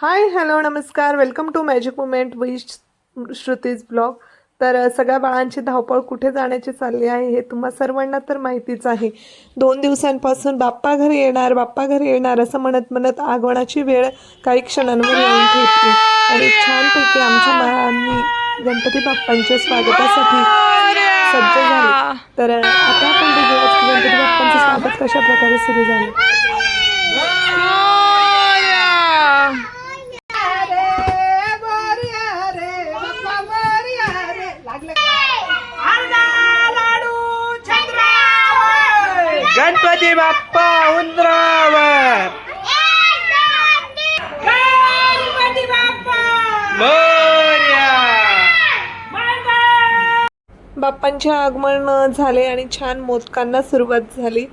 हाय hello नमस्कार. Welcome to magic moment wish Shruti's blog तर सगळ्या बाळांची धावपळ कुठे जाण्याची चालली आहे हे तुम्हा सर्वांना तर माहितीच आहे. दोन दिवसांपासून बाप्पा घरी येणार बाप्पा घरी येणार असं म्हणत म्हणत आगमनाची वेळ काही क्षणांवर येऊन ठेवली आणि छानपैकी आमच्या बाळांनी गणपती बाप्पांच्या स्वागतासाठी सज्ज झाले. तर आता आपण गणपती बाप्पांचं स्वागत कशा प्रकारे सुरू झालं. गणपती बाप्पा उंदरावर. बाप्पांचे आगमन झाले आणि छान मोदकांना सुरुवात झाली.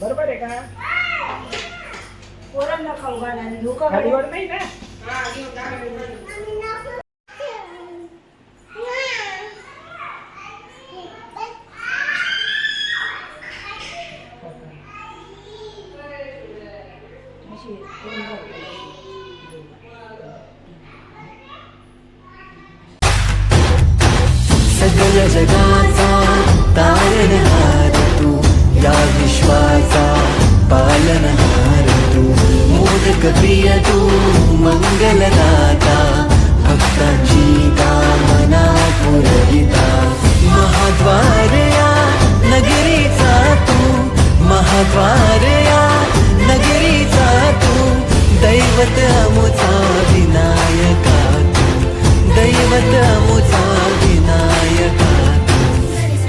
बरोबर आहे का? खालीवर नाही ना? जगाचा पालनहार तू या विश्वाचा पालनहार तू. मोदक प्रिय तू मंगलदाता भक्तांची कामना पुरविता. महाद्वारया नगरीचा तू महाद्वारया नगरीचा तू. दैवत अमुचा विनायका तू. दैवत अमुचा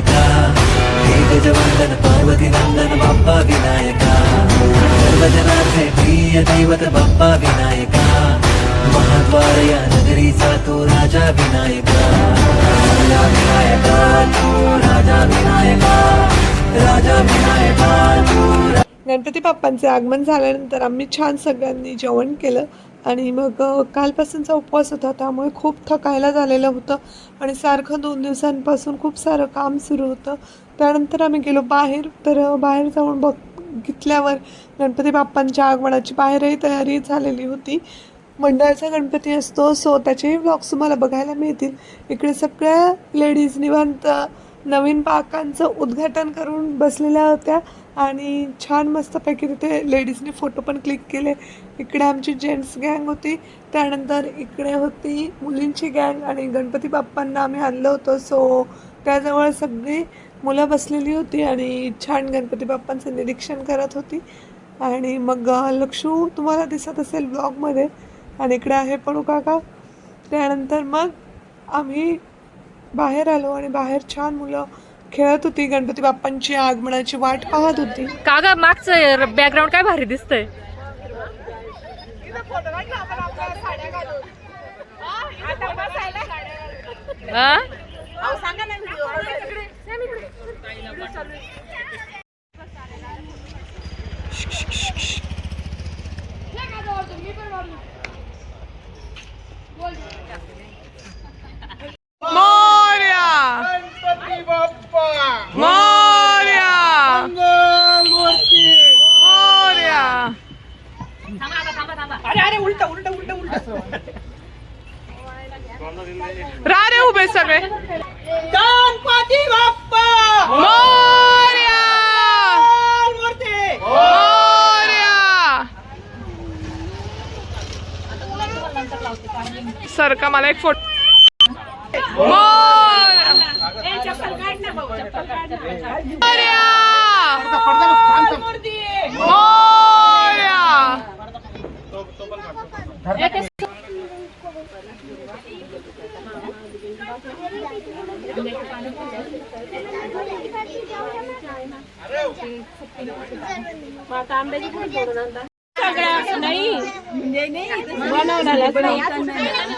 विनायका हे गजवंदन पार्वती नंदन बाप्पा विनायका सर्वजनाचे प्रिय दैवत बाप्पा विनायका महाद्वार या नगरीचा तो राजा विनायका राजा विनायका तू राजा विनायका राजा विनायका गणपती बाप्पांचे आगमन झाल्यानंतर आम्ही छान सगळ्यांनी जेवण केलं. आणि मग कालपासूनचा उपवास होता त्यामुळे खूप थकायला झालेलं होतं आणि सारखं दोन दिवसांपासून खूप सारं काम सुरू होतं. त्यानंतर आम्ही गेलो बाहेर तर बाहेर जाऊन बघितल्यावर गणपती बाप्पांच्या आगमनाची बाहेरही तयारी झालेली होती. मंडळाचा गणपती असतो सो त्याचेही ब्लॉग्स तुम्हाला बघायला मिळतील. इकडे सगळ्या लेडीज निवांत नवीन पाकांचं उद्घाटन करून बसलेल्या होत्या आणि छान मस्तपैकी तिथे लेडीजने फोटो पण क्लिक केले. इकडे आमची जेंट्स गँग होती त्यानंतर इकडे होती मुलींची गँग आणि गणपती बाप्पांना आम्ही आणलं होतं. सो त्याजवळ सगळी मुलं बसलेली होती आणि छान गणपती बाप्पांचं निरीक्षण करत होती. आणि मग लक्ष्मू लक्षू तुम्हाला दिसत असेल ब्लॉगमध्ये आणि इकडे आहे पणू काका. त्यानंतर मग आम्ही बाहेर आलो आणि बाहेर छान मुलं खेळत होती. गणपती बाप्पांची आगमनाची वाट पाहत होती. कागा मागचं बॅकग्राऊंड काय भारी दिसतंय? हा? मोर्या गणपती बाप्पा मोर्या मंगलमूर्ती मोर्या अरे अरे उलट उलट उलट उलट. रा रे उभे सगळे. गणपती बाप्पा! मोर्या! मंगलमूर्ती मोर्या! सर का मला एक फोटो मोर्या! मोर्या!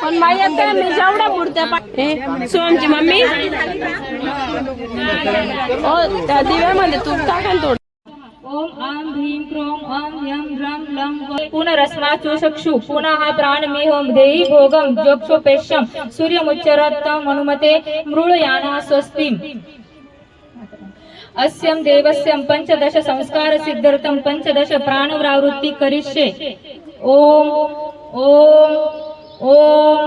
पण माझ्या मी जेवढ्या मूर्त्या पा- सोमची मम्मी? हो त्या दिव्यामध्ये तू टाका ना थोडं ओम आम भीम क्रोम ओम यम रम लम पुनरस्मा चक्षु पुनः प्राण मिहोम देहि भोगम जोक्षोपेशम सूर्यमुच्चरत मनुमते मृळयाना स्वस्तिम अस्यं देवस्यम पंचदश संस्कार सिद्ध्यर्थं पञ्चदश प्राणव्रावृत्ति करिष्ये ओम ओम ओम ओम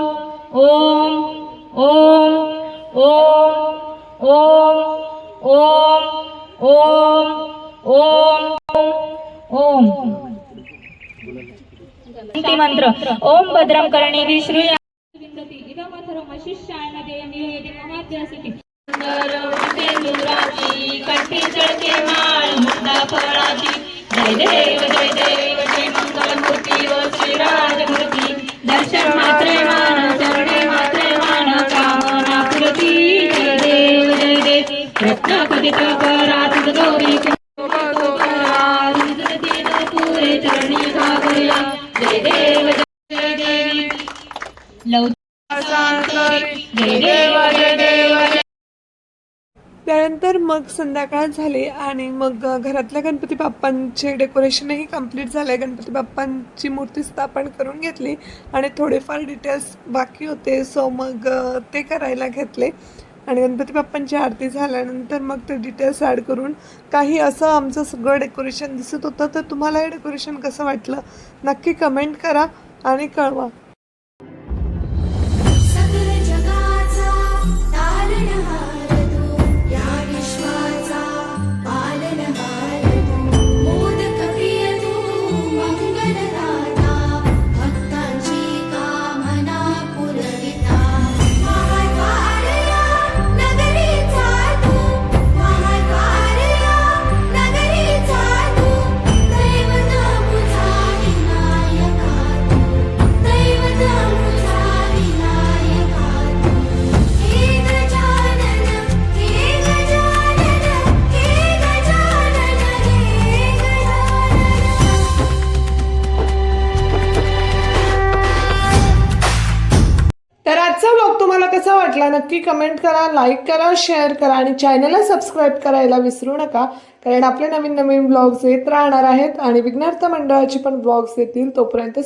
ओम ओम ओम ओम ओम ओम ओम. मंत्र. ओम भद्रं करणे श्रूया. कंठी माळ मुंडा फळाची जय देव जय देव जय मंगलमूर्ती. त्यानंतर मग संध्याकाळ झाले आणि मग घरातल्या गणपती बाप्पांचे डेकोरेशनही कंप्लीट झाले गणपती बाप्पांची मूर्ती स्थापन करून घेतली आणि थोडेफार डिटेल्स बाकी होते. सो मग ते करायला घेतले. आणि गणपती बाप्पांची आरती झाल्यानंतर मग ते डिटेल्स ॲड करून काही असं आमचं सगळं डेकोरेशन दिसत होतं. तर तुम्हाला हे डेकोरेशन कसं वाटलं? नक्की कमेंट करा आणि कळवा. वाटला नक्की कमेंट करा लाईक करा शेअर करा आणि चॅनलला सबस्क्राईब करायला विसरू नका. कारण आपले नवीन नवीन ब्लॉग्स येत राहणार आहेत आणि विज्ञार्थ मंडळाचे पण ब्लॉग्स येतील तोपर्यंत